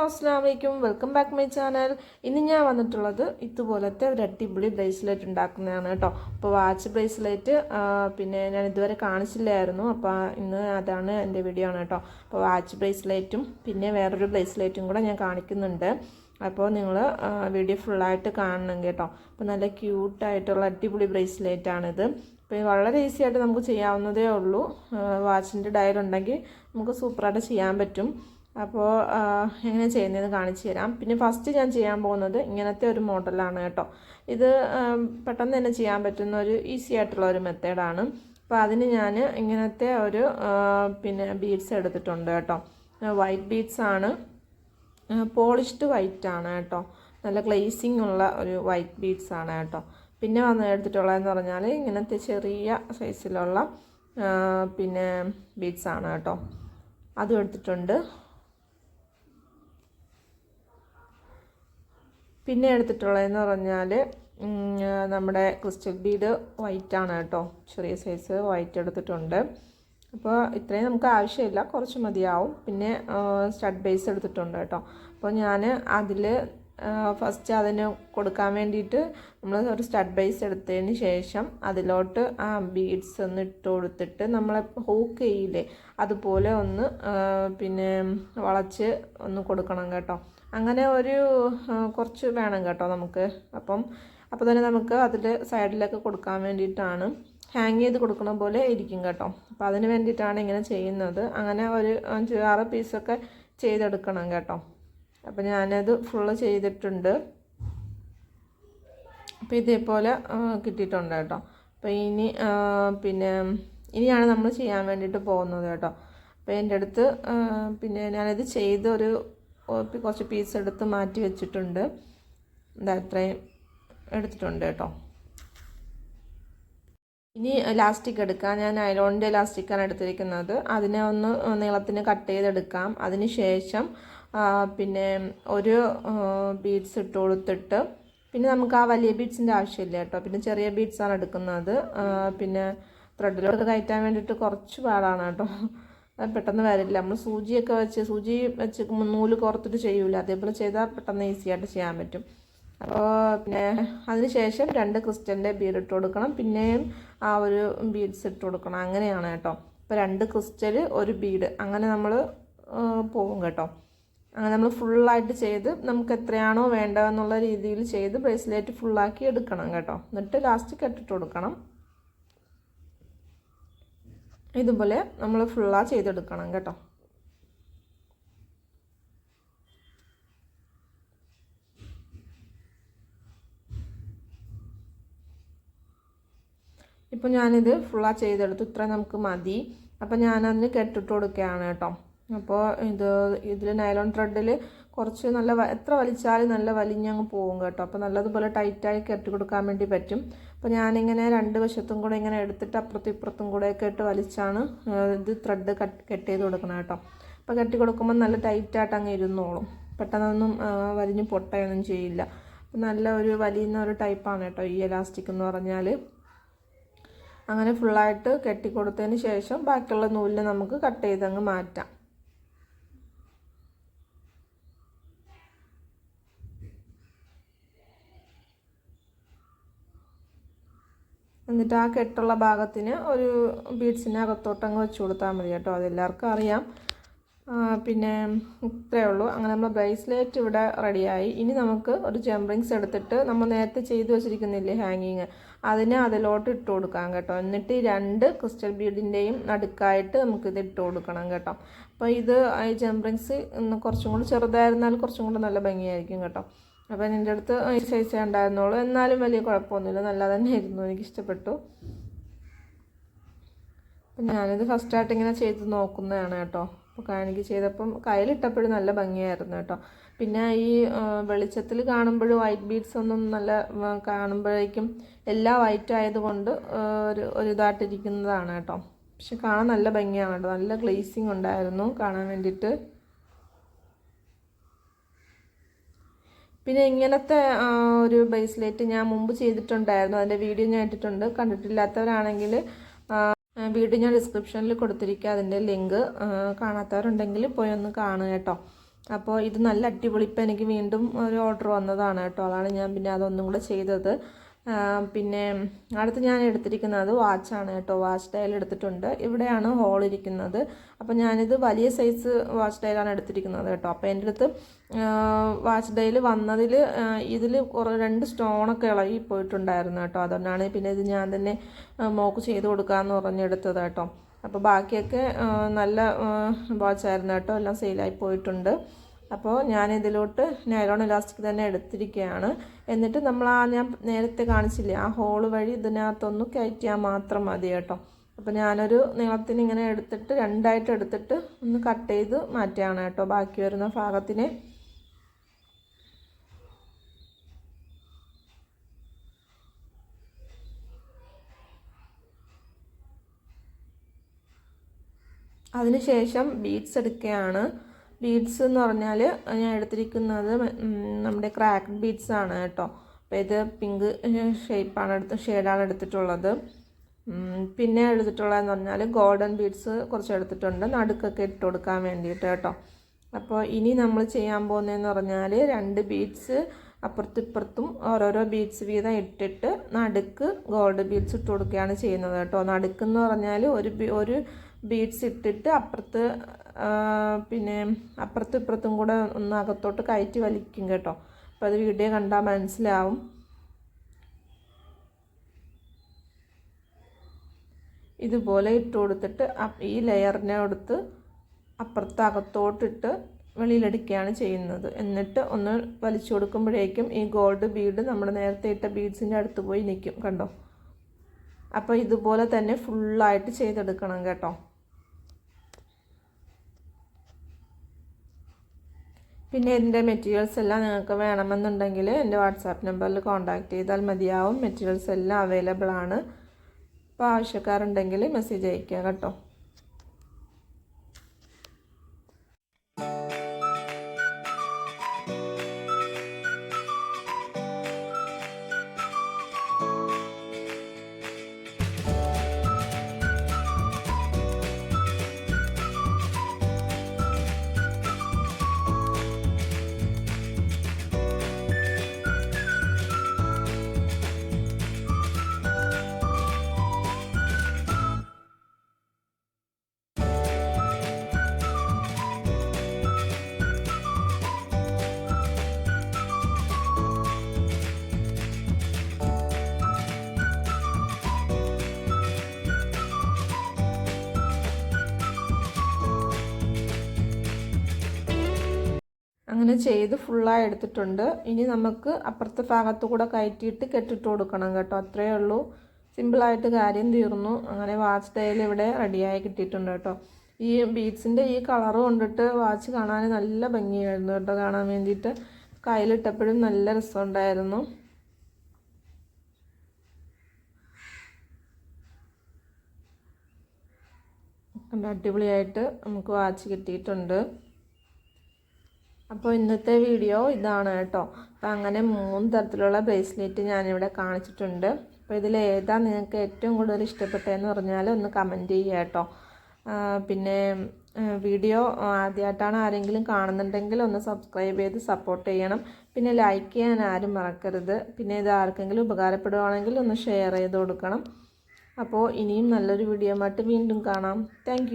അസ്സാം വലൈക്കും welcome back my channel. ഇന്ന് ഞാൻ വന്നിട്ടുള്ളത് ഇതുപോലത്തെ ഒരു അടിപൊളി ബ്രേസ്ലെറ്റ് ഉണ്ടാക്കുന്നതാണ് കേട്ടോ. അപ്പോൾ വാച്ച് ബ്രേസ്ലെറ്റ് പിന്നെ ഞാൻ ഇതുവരെ കാണിച്ചില്ലായിരുന്നു. അപ്പോൾ ഇന്ന് അതാണ് എന്റെ വീഡിയോ ആണ് കേട്ടോ. അപ്പോൾ വാച്ച് ബ്രേസ്ലെറ്റും പിന്നെ വേറൊരു ബ്രേസ്ലെറ്റും കൂടെ ഞാൻ കാണിക്കുന്നുണ്ട്. അപ്പോൾ നിങ്ങൾ വീഡിയോ ഫുള്ളായിട്ട് കാണണം കേട്ടോ. അപ്പോൾ നല്ല ക്യൂട്ടായിട്ടുള്ള അടിപൊളി ബ്രേസ്ലെറ്റാണിത്. അപ്പോൾ വളരെ ഈസി ആയിട്ട് നമുക്ക് ചെയ്യാവുന്നതേ ഉള്ളൂ. വാച്ചിന്റെ ഡയൽ ഉണ്ടെങ്കിൽ നമുക്ക് സൂപ്പറായിട്ട് ചെയ്യാൻ പറ്റും. അപ്പോൾ എങ്ങനെ ചെയ്യുന്നതെന്ന് കാണിച്ചു തരാം. പിന്നെ ഫസ്റ്റ് ഞാൻ ചെയ്യാൻ പോകുന്നത് ഇങ്ങനത്തെ ഒരു മോഡലാണ് കേട്ടോ. ഇത് പെട്ടെന്ന് തന്നെ ചെയ്യാൻ പറ്റുന്ന ഒരു ഈസി ആയിട്ടുള്ള ഒരു മെത്തേഡാണ് അപ്പോൾ അതിന് ഞാൻ ഇങ്ങനത്തെ ഒരു പിന്നെ ബീഡ്സ് എടുത്തിട്ടുണ്ട് കേട്ടോ. വൈറ്റ് ബീഡ്സ് ആണ്. പോളിഷ്ഡ് വൈറ്റ് ആണ് കേട്ടോ. നല്ല ഗ്ലേസിങ് ഉള്ള ഒരു വൈറ്റ് ബീഡ്സ് ആണ് കേട്ടോ. പിന്നെ വന്ന് എടുത്തിട്ടുള്ളതെന്ന് പറഞ്ഞാൽ ഇങ്ങനത്തെ ചെറിയ സൈസിലുള്ള പിന്നെ ബീഡ്സ് ആണ് കേട്ടോ. അതും എടുത്തിട്ടുണ്ട്. പിന്നെ എടുത്തിട്ടുള്ളതെന്ന് പറഞ്ഞാൽ നമ്മുടെ ക്രിസ്റ്റൽ ബീഡ് വൈറ്റ് ആണ് കേട്ടോ. ചെറിയ സൈസ് വൈറ്റ് എടുത്തിട്ടുണ്ട്. അപ്പോൾ ഇത്രയും നമുക്ക് ആവശ്യമില്ല. കുറച്ച് മതിയാവും. പിന്നെ സ്റ്റഡ് ബേസ് എടുത്തിട്ടുണ്ട് കേട്ടോ. അപ്പോൾ ഞാൻ അതിൽ ഫസ്റ്റ് അതിന് കൊടുക്കാൻ വേണ്ടിയിട്ട് നമ്മൾ ഒരു സ്റ്റഡ് ബേസ് എടുത്തതിന് ശേഷം അതിലോട്ട് ആ ബീഡ്സ് ഒന്ന് ഇട്ട് കൊടുത്തിട്ട് നമ്മൾ ഹൂക്ക് ചെയ്യില്ലേ അതുപോലെ ഒന്ന് പിന്നെ വളച്ച് ഒന്ന് കൊടുക്കണം കേട്ടോ. അങ്ങനെ ഒരു കുറച്ച് വേണം കേട്ടോ നമുക്ക്. അപ്പം അപ്പോൾ തന്നെ നമുക്ക് അതിൽ സൈഡിലൊക്കെ കൊടുക്കാൻ വേണ്ടിയിട്ടാണ്. ഹാങ് ചെയ്ത് കൊടുക്കുന്ന പോലെ ഇരിക്കും കേട്ടോ. അപ്പോൾ അതിന് വേണ്ടിയിട്ടാണ് ഇങ്ങനെ ചെയ്യുന്നത്. അങ്ങനെ ഒരു അഞ്ച് ആറ് പീസൊക്കെ ചെയ്തെടുക്കണം കേട്ടോ. അപ്പോൾ ഞാനത് ഫുള്ള് ചെയ്തിട്ടുണ്ട്. അപ്പോൾ ഇതേപോലെ കിട്ടിയിട്ടുണ്ട് കേട്ടോ. അപ്പോൾ ഇനി പിന്നെ ഇനിയാണ് നമ്മൾ ചെയ്യാൻ വേണ്ടിയിട്ട് പോകുന്നത് കേട്ടോ. അപ്പോൾ എന്റെ അടുത്ത് പിന്നെ ഞാനത് ചെയ്തൊരു കുറച്ച് പീസ് എടുത്ത് മാറ്റി വെച്ചിട്ടുണ്ട്. എന്താ ഇത്രയും എടുത്തിട്ടുണ്ട് കേട്ടോ. ഇനി ലാസ്റ്റിക് എടുക്കാം. ഞാൻ ഐലോണിന്റെ ലാസ്റ്റിക്കാണ് എടുത്തിരിക്കുന്നത്. അതിനെ ഒന്ന് നീളത്തിന് കട്ട് ചെയ്തെടുക്കാം. അതിന് ശേഷം പിന്നെ ഒരു ബീഡ്സ് ഇട്ട് കൊടുത്തിട്ട് പിന്നെ നമുക്ക് ആ വലിയ ബീഡ്സിന്റെ ആവശ്യമില്ല കേട്ടോ. പിന്നെ ചെറിയ ബീഡ്സാണ് എടുക്കുന്നത്. പിന്നെ ത്രെഡിലോട്ട് കയറ്റാൻ വേണ്ടിയിട്ട് കുറച്ച് പാടാണ് കേട്ടോ. പെട്ടെന്ന് വരില്ല. നമ്മൾ സൂചിയൊക്കെ വെച്ച് സൂചി വെച്ച് നൂൽ കോർത്തിട്ട് ചെയ്യൂല. അതേപോലെ ചെയ്താൽ പെട്ടെന്ന് ഈസി ആയിട്ട് ചെയ്യാൻ പറ്റും. അപ്പോൾ പിന്നെ അതിനുശേഷം രണ്ട് ക്രിസ്റ്റലിന്റെ ബീഡ് ഇട്ട് കൊടുക്കണം. പിന്നെയും ആ ഒരു ബീഡ്സ് ഇട്ട് കൊടുക്കണം. അങ്ങനെയാണ് കേട്ടോ. ഇപ്പോൾ രണ്ട് ക്രിസ്റ്റൽ ഒരു ബീഡ് അങ്ങനെ നമ്മൾ പോകും കേട്ടോ. അങ്ങനെ നമ്മൾ ഫുള്ളായിട്ട് ചെയ്ത് നമുക്ക് എത്രയാണോ വേണ്ടതെന്നുള്ള രീതിയിൽ ചെയ്ത് ബ്രേസ്ലെറ്റ് ഫുള്ളാക്കി എടുക്കണം കേട്ടോ. എന്നിട്ട് ലാസ്റ്റ് കെട്ടിട്ട് കൊടുക്കണം. ഇതുപോലെ നമ്മൾ ഫുള്ളാ ചെയ്തെടുക്കണം കേട്ടോ. ഇപ്പോൾ ഞാനിത് ഫുള്ളാ ചെയ്തെടുത്തു. ഇത്ര നമുക്ക് മതി. അപ്പോൾ ഞാനതിന് കെട്ടിട്ട് കൊടുക്കുകയാണ് കേട്ടോ. അപ്പോൾ ഇത് ഇതിൽ നൈലോൺ ത്രെഡിൽ കുറച്ച് നല്ല എത്ര വലിച്ചാലും നല്ല വലിഞ്ഞങ്ങ് പോകും കേട്ടോ. അപ്പോൾ നല്ലതുപോലെ ടൈറ്റായി കെട്ടി കൊടുക്കാൻ വേണ്ടി പറ്റും. അപ്പോൾ ഞാനിങ്ങനെ രണ്ട് വശത്തും കൂടെ ഇങ്ങനെ എടുത്തിട്ട് അപ്പുറത്തും ഇപ്പുറത്തും കൂടെ ഒക്കെ ഇട്ട് വലിച്ചാണ് ഇത് ത്രെഡ് കട്ട് കെട്ട് ചെയ്ത് കൊടുക്കണം കേട്ടോ. അപ്പോൾ കെട്ടി കൊടുക്കുമ്പോൾ നല്ല ടൈറ്റായിട്ട് അങ്ങ് ഇരുന്നോളും. പെട്ടെന്നൊന്നും വലിഞ്ഞ് പൊട്ടയൊന്നും ചെയ്യില്ല. നല്ല ഒരു വലിയുന്ന ഒരു ടൈപ്പാണ് കേട്ടോ ഈ എലാസ്റ്റിക് എന്ന് പറഞ്ഞാൽ അങ്ങനെ ഫുള്ളായിട്ട് കെട്ടിക്കൊടുത്തതിന് ശേഷം ബാക്കിയുള്ള നൂലിനെ നമുക്ക് കട്ട് ചെയ്തങ്ങ് മാറ്റാം. എന്നിട്ട് ആ കെട്ടുള്ള ഭാഗത്തിന് ഒരു ബീഡ്സിനെ അകത്തോട്ടങ്ങ് വെച്ച് കൊടുത്താൽ മതി കേട്ടോ. അതെല്ലാവർക്കും അറിയാം. പിന്നെ ഇത്രയേ ഉള്ളൂ. അങ്ങനെ നമ്മൾ ബ്രേസ്ലെറ്റ് ഇവിടെ റെഡിയായി. ഇനി നമുക്ക് ഒരു ജംപ്രിങ്സ് എടുത്തിട്ട് നമ്മൾ നേരത്തെ ചെയ്തു വെച്ചിരിക്കുന്നില്ലേ ഹാങ്ങിങ്? അതിനെ അതിലോട്ട് ഇട്ട് കൊടുക്കാം കേട്ടോ. എന്നിട്ട് രണ്ട് ക്രിസ്റ്റൽ ബീഡിന്റെയും നടുക്കായിട്ട് നമുക്കിത് ഇട്ട് കൊടുക്കണം കേട്ടോ. അപ്പോൾ ഇത് ഈ ജംറിങ്സ് കുറച്ചും കൂടി ചെറുതായിരുന്നാൽ കുറച്ചും കൂടി നല്ല ഭംഗിയായിരിക്കും കേട്ടോ. അപ്പോൾ എന്റെ അടുത്ത് ഈ സൈസേ ഉണ്ടായിരുന്നുള്ളൂ. എന്നാലും വലിയ കുഴപ്പമൊന്നുമില്ല. നല്ല തന്നെ ആയിരുന്നു എനിക്ക് ഇഷ്ടപ്പെട്ടു അപ്പം ഞാനിത് ഫസ്റ്റായിട്ട് ഇങ്ങനെ ചെയ്ത് നോക്കുന്നതാണ് കേട്ടോ. അപ്പോൾ എനിക്ക് ചെയ്തപ്പം കയ്യിലിട്ടപ്പോഴും നല്ല ഭംഗിയായിരുന്നു കേട്ടോ. പിന്നെ ഈ വെളിച്ചത്തിൽ കാണുമ്പോഴും വൈറ്റ് ബീഡ്സ് ഒന്നും നല്ല കാണുമ്പോഴേക്കും എല്ലാം വൈറ്റ് ആയതുകൊണ്ട് ഒരു ഒരു ഇതായിട്ടിരിക്കുന്നതാണ് കേട്ടോ. പക്ഷെ കാണാൻ നല്ല ഭംഗിയാണ് കേട്ടോ. നല്ല ഗ്ലേസിങ് ഉണ്ടായിരുന്നു കാണാൻ വേണ്ടിയിട്ട്. പിന്നെ ഇങ്ങനത്തെ ഒരു ബ്രേസ്ലെറ്റ് ഞാൻ മുമ്പ് ചെയ്തിട്ടുണ്ടായിരുന്നു. അതിന്റെ വീഡിയോ ഞാൻ ഇട്ടിട്ടുണ്ട്. കണ്ടിട്ടില്ലാത്തവരാണെങ്കിൽ വീഡിയോ ഞാൻ ഡിസ്ക്രിപ്ഷനിൽ കൊടുത്തിരിക്കുക അതിന്റെ ലിങ്ക് കാണാത്തവരുണ്ടെങ്കിൽ പോയി ഒന്ന് കാണുക കേട്ടോ. അപ്പോൾ ഇത് നല്ല അടിപൊളി ഇപ്പം എനിക്ക് വീണ്ടും ഒരു ഓർഡർ വന്നതാണ് കേട്ടോ. അതാണ് ഞാൻ പിന്നെ അതൊന്നും കൂടെ ചെയ്തത്. പിന്നെ അടുത്ത് ഞാൻ എടുത്തിരിക്കുന്നത് വാച്ചാണ് കേട്ടോ. വാച്ച് ടൈൽ എടുത്തിട്ടുണ്ട്. ഇവിടെയാണ് ഹോൾ ഇരിക്കുന്നത്. അപ്പോൾ ഞാനിത് വലിയ സൈസ് വാച്ച് ടൈലാണ് എടുത്തിരിക്കുന്നത് കേട്ടോ. അപ്പോൾ എന്റെ അടുത്ത് വാച്ച് ടൈൽ വന്നതിൽ ഇതിൽ കുറേ രണ്ട് സ്റ്റോണൊക്കെ ഇളകി പോയിട്ടുണ്ടായിരുന്നു കേട്ടോ. അതുകൊണ്ടാണ് പിന്നെ ഇത് ഞാൻ തന്നെ മോക്ക് ചെയ്ത് കൊടുക്കാമെന്ന് പറഞ്ഞെടുത്തത് കേട്ടോ. അപ്പോൾ ബാക്കിയൊക്കെ നല്ല വാച്ചായിരുന്നു കേട്ടോ. എല്ലാം സെയിലായി പോയിട്ടുണ്ട്. അപ്പോൾ ഞാൻ ഇതിലോട്ട് നൈലോൺ ഇലാസ്റ്റിക് തന്നെ എടുത്തിരിക്കുകയാണ് എന്നിട്ട് നമ്മൾ ആ ഞാൻ നേരത്തെ കാണിച്ചില്ലേ ആ ഹോൾ വഴി ഇതിനകത്തൊന്ന് കയറ്റിയാൽ മാത്രം മതി കേട്ടോ. അപ്പോൾ ഞാനൊരു നീളത്തിന് ഇങ്ങനെ എടുത്തിട്ട് രണ്ടായിട്ട് എടുത്തിട്ട് ഒന്ന് കട്ട് ചെയ്ത് മാറ്റുകയാണ് കേട്ടോ ബാക്കി വരുന്ന ഭാഗത്തിനെ. അതിനുശേഷം ബീഡ്സ് എടുക്കുകയാണ്. ബീഡ്സ് എന്ന് പറഞ്ഞാൽ ഞാൻ എടുത്തിരിക്കുന്നത് നമ്മുടെ ക്രാക്ക് ബീഡ്സ് ആണ് കേട്ടോ. അപ്പോൾ ഇത് പിങ്ക് ഷേപ്പാണ് എടുത്ത് ഷെയ്ഡാണ് എടുത്തിട്ടുള്ളത്. പിന്നെ എടുത്തിട്ടുള്ളതെന്ന് പറഞ്ഞാൽ ഗോൾഡൻ ബീഡ്സ് കുറച്ച് എടുത്തിട്ടുണ്ട്. നടുക്കൊക്കെ ഇട്ട് കൊടുക്കാൻ വേണ്ടിയിട്ട് കേട്ടോ. അപ്പോൾ ഇനി നമ്മൾ ചെയ്യാൻ പോകുന്നതെന്ന് പറഞ്ഞാൽ രണ്ട് ബീഡ്സ് അപ്പുറത്തും ഇപ്പുറത്തും ഓരോരോ ബീഡ്സ് വീതം ഇട്ടിട്ട് നടുക്ക് ഗോൾഡ് ബീഡ്സ് ഇട്ട് കൊടുക്കുകയാണ് ചെയ്യുന്നത് കേട്ടോ. നടുക്കെന്ന് പറഞ്ഞാൽ ഒരു ഒരു ബീഡ്സ് ഇട്ടിട്ട് അപ്പുറത്ത് പിന്നെ അപ്പുറത്തും ഇപ്പുറത്തും കൂടെ ഒന്ന് അകത്തോട്ട് കയറ്റി വലിക്കും കേട്ടോ. അപ്പോൾ അത് വീഡിയോ കണ്ടാൽ മനസ്സിലാവും. ഇതുപോലെ ഇട്ട് കൊടുത്തിട്ട് ഈ ലെയറിനെ എടുത്ത് അപ്പുറത്ത് അകത്തോട്ടിട്ട് വെളിയിലെടുക്കുകയാണ് ചെയ്യുന്നത്. എന്നിട്ട് ഒന്ന് വലിച്ചു കൊടുക്കുമ്പോഴേക്കും ഈ ഗോൾഡ് ബീഡ് നമ്മൾ നേരത്തെ ഇട്ട ബീഡ്സിന്റെ അടുത്ത് പോയി നിൽക്കും കണ്ടോ? അപ്പോൾ ഇതുപോലെ തന്നെ ഫുള്ളായിട്ട് ചെയ്തെടുക്കണം കേട്ടോ. പിന്നെ ഇതിന്റെ മെറ്റീരിയൽസ് എല്ലാം നിങ്ങൾക്ക് വേണമെന്നുണ്ടെങ്കിൽ എന്റെ വാട്സാപ്പ് നമ്പറിൽ കോൺടാക്റ്റ് ചെയ്താൽ മതിയാവും. മെറ്റീരിയൽസ് എല്ലാം അവൈലബിൾ ആണ്. അപ്പോൾ ആവശ്യക്കാരുണ്ടെങ്കിൽ മെസ്സേജ് അയയ്ക്കുക കേട്ടോ. അങ്ങനെ ചെയ്ത് ഫുള്ളായി എടുത്തിട്ടുണ്ട്. ഇനി നമുക്ക് അപ്പുറത്തെ ഭാഗത്തു കൂടെ കയറ്റിയിട്ട് കെട്ടിട്ട് കൊടുക്കണം കേട്ടോ. അത്രയേ ഉള്ളൂ. സിമ്പിളായിട്ട് കാര്യം തീർന്നു. അങ്ങനെ വാച്ച് ടൈൽ ഇവിടെ റെഡിയായി കിട്ടിയിട്ടുണ്ട് കേട്ടോ. ഈ ബീഡ്സിന്റെ ഈ കളറ് കൊണ്ടിട്ട് വാച്ച് കാണാൻ നല്ല ഭംഗിയായിരുന്നു കേട്ടോ കാണാൻ വേണ്ടിയിട്ട്. കയ്യിലിട്ടപ്പോഴും നല്ല രസമുണ്ടായിരുന്നു. അടിപൊളിയായിട്ട് നമുക്ക് വാച്ച് കിട്ടിയിട്ടുണ്ട്. അപ്പോൾ ഇന്നത്തെ വീഡിയോ ഇതാണ് കേട്ടോ. അപ്പോൾ അങ്ങനെ മൂന്ന് തരത്തിലുള്ള ബ്രേസ്ലെറ്റ് ഞാനിവിടെ കാണിച്ചിട്ടുണ്ട്. അപ്പോൾ ഇതിൽ ഏതാ നിങ്ങൾക്ക് ഏറ്റവും കൂടുതൽ ഇഷ്ടപ്പെട്ടതെന്ന് പറഞ്ഞാൽ ഒന്ന് കമന്റ് ചെയ്യുക കേട്ടോ. പിന്നെ വീഡിയോ ആദ്യമായിട്ടാണ് ആരെങ്കിലും കാണുന്നുണ്ടെങ്കിൽ ഒന്ന് സബ്സ്ക്രൈബ് ചെയ്ത് സപ്പോർട്ട് ചെയ്യണം. പിന്നെ ലൈക്ക് ചെയ്യാൻ ആരും മറക്കരുത്. പിന്നെ ഇത് ആർക്കെങ്കിലും ഉപകാരപ്പെടുവാണെങ്കിൽ ഒന്ന് ഷെയർ ചെയ്ത് കൊടുക്കണം. അപ്പോൾ ഇനിയും നല്ലൊരു വീഡിയോ ആയിട്ട് വീണ്ടും കാണാം. താങ്ക്